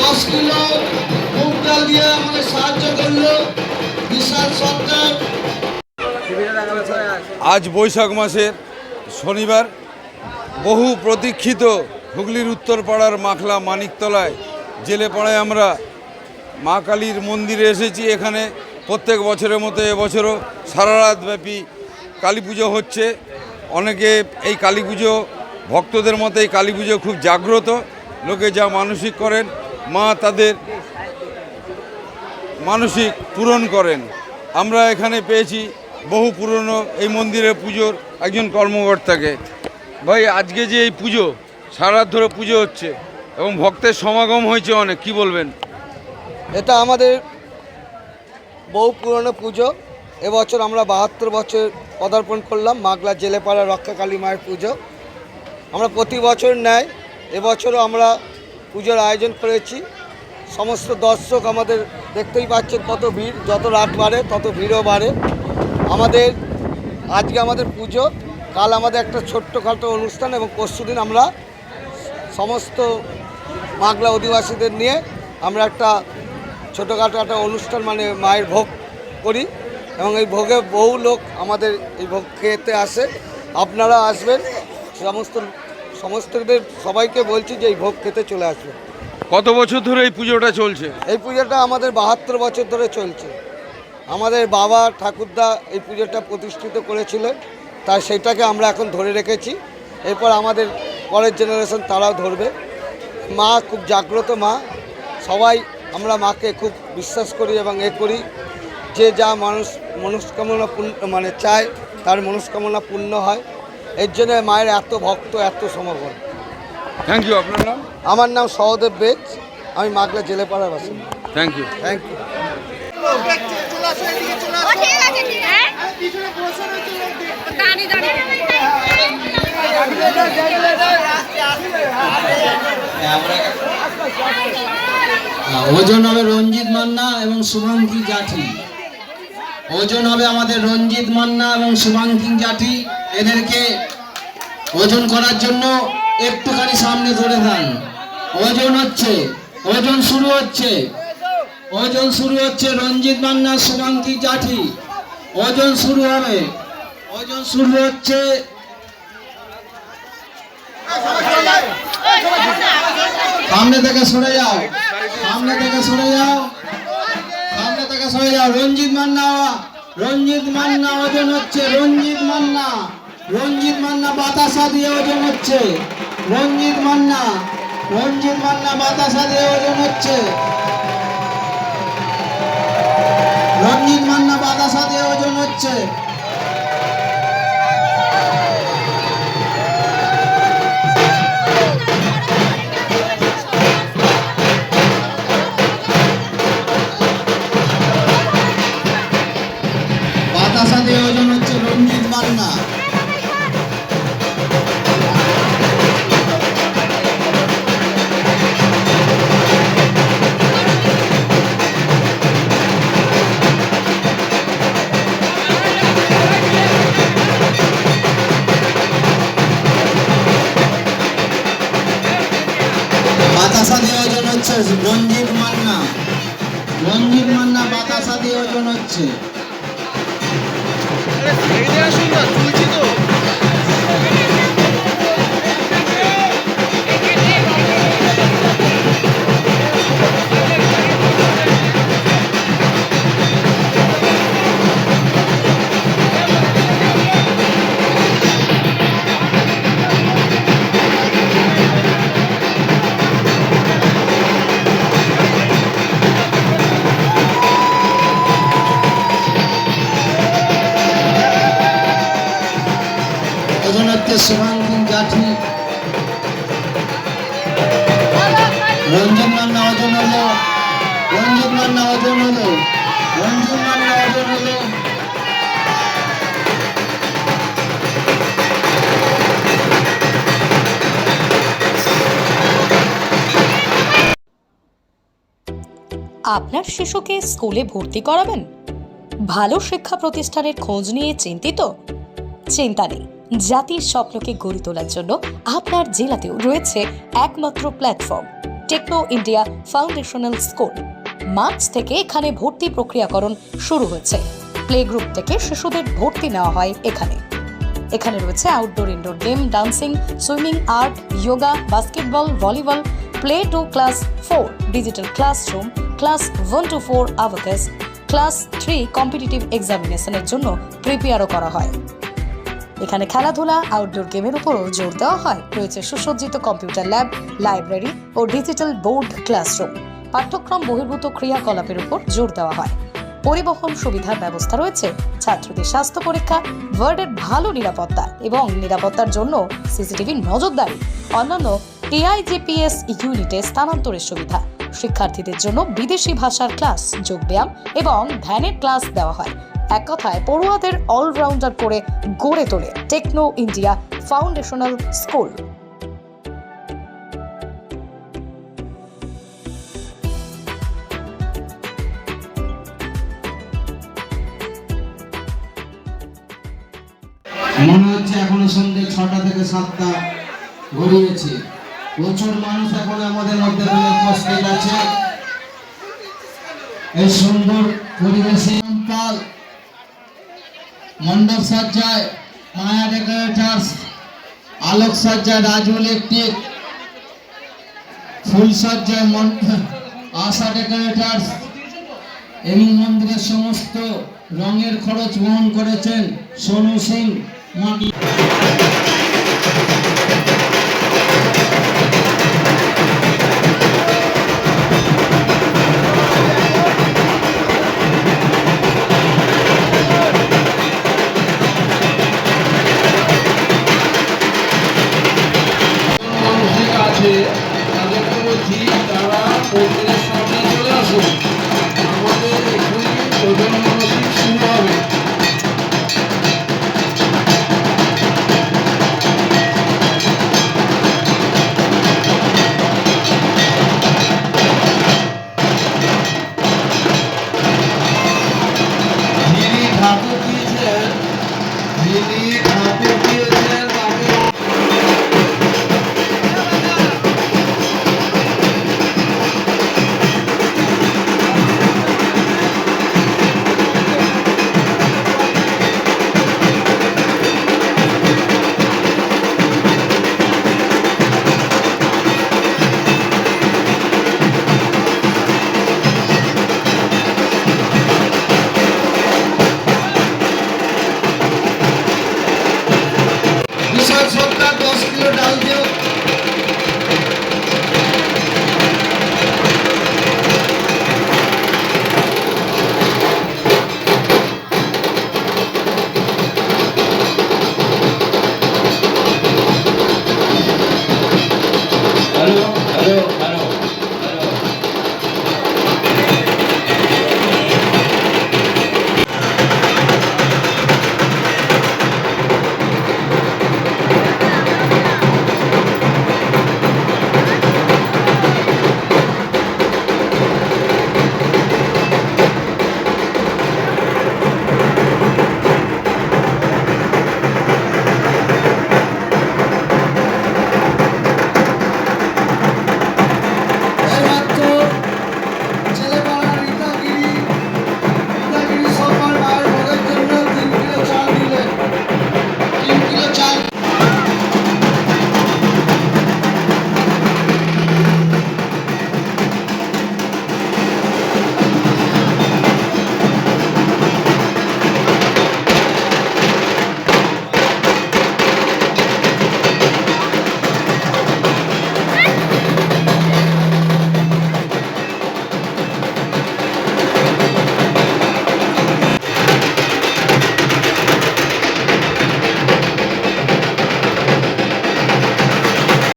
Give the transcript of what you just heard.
দশ কিলো মুগ ডাল দিয়ে আমাদের সাহায্য করল। বিশাল সরকার। আজ বৈশাখ মাসের শনিবার বহু প্রতীক্ষিত হুগলির উত্তরপাড়ার মাখলা মানিকতলায় জেলে জেলেপাড়ায় আমরা মা কালীর মন্দিরে এসেছি। এখানে প্রত্যেক বছরের মতো এবছরও সারা রাতব্যাপী কালী পুজো হচ্ছে। অনেকে এই কালী পুজো, ভক্তদের মতে এই কালী পুজো খুব জাগ্রত। লোকে যা মানসিক করেন, মা তাদের মানসিক পূরণ করেন। আমরা এখানে পেয়েছি বহু পুরনো এই মন্দিরের পুজোর একজন কর্মকর্তাকে। ভাই, আজকে যে এই পুজো সারা ধরে পুজো হচ্ছে এবং ভক্তের সমাগম হয়েছে অনেক, কি বলবেন? এটা আমাদের বহু পুরনো পুজো। এবছর আমরা বাহাত্তর বছর পদার্পণ করলাম, মাগলা জেলেপাড়া রক্ষাকালী মায়ের পুজো। আমরা প্রতি বছর নেয় এবছরও আমরা পুজোর আয়োজন করেছি। সমস্ত দর্শক আমাদের দেখতেই পাচ্ছেন কত ভিড়, যত রাত বাড়ে তত ভিড়ও বাড়ে। আমাদের, আজকে আমাদের পুজো, কাল আমাদের একটা ছোট্টখাটো অনুষ্ঠান এবং পরশুদিন আমরা সমস্ত মাগলা অধিবাসীদের নিয়ে আমরা একটা ছোটোখাটো একটা অনুষ্ঠান মানে মায়ের ভোগ করি এবং এই ভোগে বহু লোক আমাদের এই ভোগ খেতে আসে। আপনারা আসবেন, সমস্ত সমস্তদের সবাইকে বলছি যে এই ভোগ খেতে চলে আসবে। কত বছর ধরে এই পুজোটা চলছে? এই পুজোটা আমাদের বাহাত্তর বছর ধরে চলছে। আমাদের বাবা ঠাকুরদা এই পুজোটা প্রতিষ্ঠিত করেছিলেন তাই সেটাকে আমরা এখন ধরে রেখেছি। এরপর আমাদের পরের জেনারেশন তারাও ধরবে। মা খুব জাগ্রত মা। সবাই আমরা মাকে খুব বিশ্বাস করি এবং এ করি যে যা মানুষ মনস্কামনা পূর্ণ মানে চায় তার মনস্কামনা পূর্ণ হয়। এর জন্য মায়ের এত ভক্ত এত সমাগম থ্যাংক ইউ আপনার নাম? আমার নাম সহদেব বেদ আমি মাগলা জেলেপাড়ার বাসিন্দা। থ্যাংক ইউ থ্যাংক ইউ হ্যাঁ ওজন হবে রঞ্জিত মান্না এবং শুভাঙ্কি জাঠি ওজন হবে আমাদের রঞ্জিত মান্না এবং শুভাঙ্কি জাঠি এদেরকে ওজন করার জন্য একটুখানি সামনে ধরে দেন। ওজন হচ্ছে, ওজন শুরু হচ্ছে। ওজন শুরু হচ্ছে রঞ্জিত মান্না শুভাঙ্কি জাঠি। ওজন শুরু হবে। ওজন শুরু হচ্ছে সামনে থেকে সরে যাও। সামনে থেকে সরে যাও। সামনে থেকে সরে যাও। রঞ্জিত মান্না রঞ্জিত মান্না, ওজন হচ্ছে রঞ্জিত মান্না। রঞ্জিত মান্না বাতাসা দিয়ে ওজন হচ্ছে। রঞ্জিত মান্না রঞ্জিত মান্না বাতাসা দিয়ে ওজন হচ্ছে। রঞ্জিত মান্না বাতাসা দিয়ে ওজন হচ্ছে। হচ্ছে রঞ্জিত মান্না। রঞ্জিত মান্না বাতাসা দিয়ে ওজন হচ্ছে। হলো হলো আপনার শিশুকে স্কুলে ভর্তি করাবেন? ভালো শিক্ষা প্রতিষ্ঠানের খোঁজ নিয়ে চিন্তিত? চিন্তা নেই। জাতির স্বপ্নকে গড়ে তোলার জন্য আপনার জেলাতেও রয়েছে একমাত্র platform Techno India foundational school March থেকে এখানে ভর্তি প্রক্রিয়াকরণ শুরু হয়েছে। প্লে গ্রুপ থেকে শিশুদের ভর্তি নেওয়া হয় এখানে। এখানে রয়েছে outdoor indoor game dancing swimming art yoga basketball volleyball play to class four digital classroom class one to four abacus class three competitive এক্সামিনেশনের জন্য প্রিপেয়ারও করা হয়। এখানে খেলাধুলা আউটডোর গেমের উপরও জোর দেওয়া হয়। রয়েছে সুসজ্জিত কম্পিউটার ল্যাব লাইব্রেরি ও ডিজিটাল বোর্ড ক্লাসরুম পাঠ্যক্রম বহির্ভূত ক্রিয়াকলাপের উপর জোর দেওয়া হয়। পরিবহন সুবিধার ব্যবস্থা রয়েছে। ছাত্রদের স্বাস্থ্য পরীক্ষা, ওয়ার্ডের ভালো নিরাপত্তা এবং নিরাপত্তার জন্য সিসিটিভি নজরদারি, অন্যান্য টিআইজিপিএস ইউনিটে স্থানান্তরের সুবিধা। শিক্ষার্থীদের জন্য বিদেশি ভাষার ক্লাস, যোগব্যায়াম এবং ধ্যানের ক্লাস দেওয়া হয়। এক কথায়, পড়ুয়াদের অলরাউন্ডার করে গড়ে তোলে টেকনো ইন্ডিয়া ফাউন্ডেশনাল স্কুল। মনে হচ্ছে এখনও সন্ধ্যে ছটা থেকে সাতটা গড়িয়েছে। প্রচুর মানুষ এখন আমাদের মধ্যে উপস্থিত আছে। এই সুন্দর পরিবেশে পাল মণ্ডপ সজ্জায় মায়া ডেকোরেটার্স, আলোক সজ্জায় রাজু ইলেকট্রিক ফুল সজ্জায় আশা ডেকোরেটার্স, এবং মন্দিরের সমস্ত রঙের খরচ বহন করেছেন সোনু সিং। one. ঠাকুর দিয়েছেন হাতে ঠাকুর